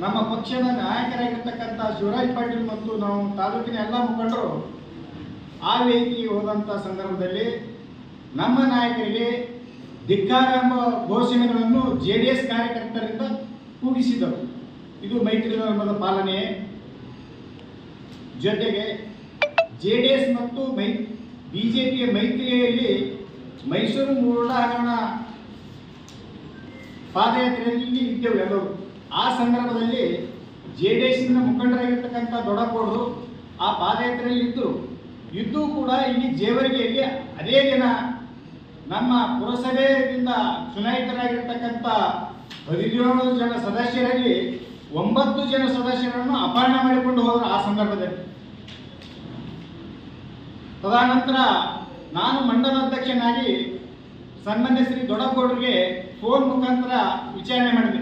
ನಮ್ಮ ಪಕ್ಷದ ನಾಯಕರಾಗಿರ್ತಕ್ಕಂಥ ಶಿವರಾಜ್ ಪಾಟೀಲ್ ಮತ್ತು ನಾವು ತಾಲೂಕಿನ ಎಲ್ಲ ಮುಖಂಡರು ಆ ವೇದಿಕೆಗೆ ಹೋದಂಥ ಸಂದರ್ಭದಲ್ಲಿ ನಮ್ಮ ನಾಯಕರಿಗೆ ಧಿಕ್ಕಾರ ಎಂಬ ಘೋಷಣೆಗಳನ್ನು ಜೆ ಡಿ ಎಸ್ ಕಾರ್ಯಕರ್ತರಿಂದ ಕೂಗಿಸಿದರು. ಇದು ಮೈತ್ರಿ ಧರ್ಮದ ಪಾಲನೆ. ಜೊತೆಗೆ ಜೆ ಡಿ ಎಸ್ ಮತ್ತು ಮೈ ಬಿ ಜೆ ಮೈತ್ರಿಯಲ್ಲಿ ಮೈಸೂರು ಮೂರಳ ಹಗರಣ ಪಾದಯಾತ್ರೆಯಲ್ಲಿ ಇದ್ದೆವು ಎಲ್ಲರೂ. ಆ ಸಂದರ್ಭದಲ್ಲಿ ಜೆ ಡಿ ಎಸ್ನ ಮುಖಂಡರಾಗಿರ್ತಕ್ಕಂಥ ದೊಡ್ಡಕೋಡರು ಆ ಪಾದಯಾತ್ರೆಯಲ್ಲಿ ಇದ್ದರು ಇದ್ದೂ ಕೂಡ ಇಲ್ಲಿ ಜೇವರಿಗೆಯಲ್ಲಿ ಅದೇ ದಿನ ನಮ್ಮ ಪುರಸಭೆಯಿಂದ ಚುನಾಯಿತರಾಗಿರ್ತಕ್ಕಂಥ ಹದಿನೇಳು ಜನ ಸದಸ್ಯರಲ್ಲಿ ಒಂಬತ್ತು ಜನ ಸದಸ್ಯರನ್ನು ಅಪಹರಣ ಮಾಡಿಕೊಂಡು ಹೋದರು ಆ ಸಂದರ್ಭದಲ್ಲಿ. ತದನಂತರ ನಾನು ಮಂಡಲ ಅಧ್ಯಕ್ಷನಾಗಿ ಸನ್ಮಾನ್ಯ ಶ್ರೀ ದೊಡ್ಡಗೌಡರಿಗೆ ಫೋನ್ ಮುಖಾಂತರ ವಿಚಾರಣೆ ಮಾಡಿದೆ.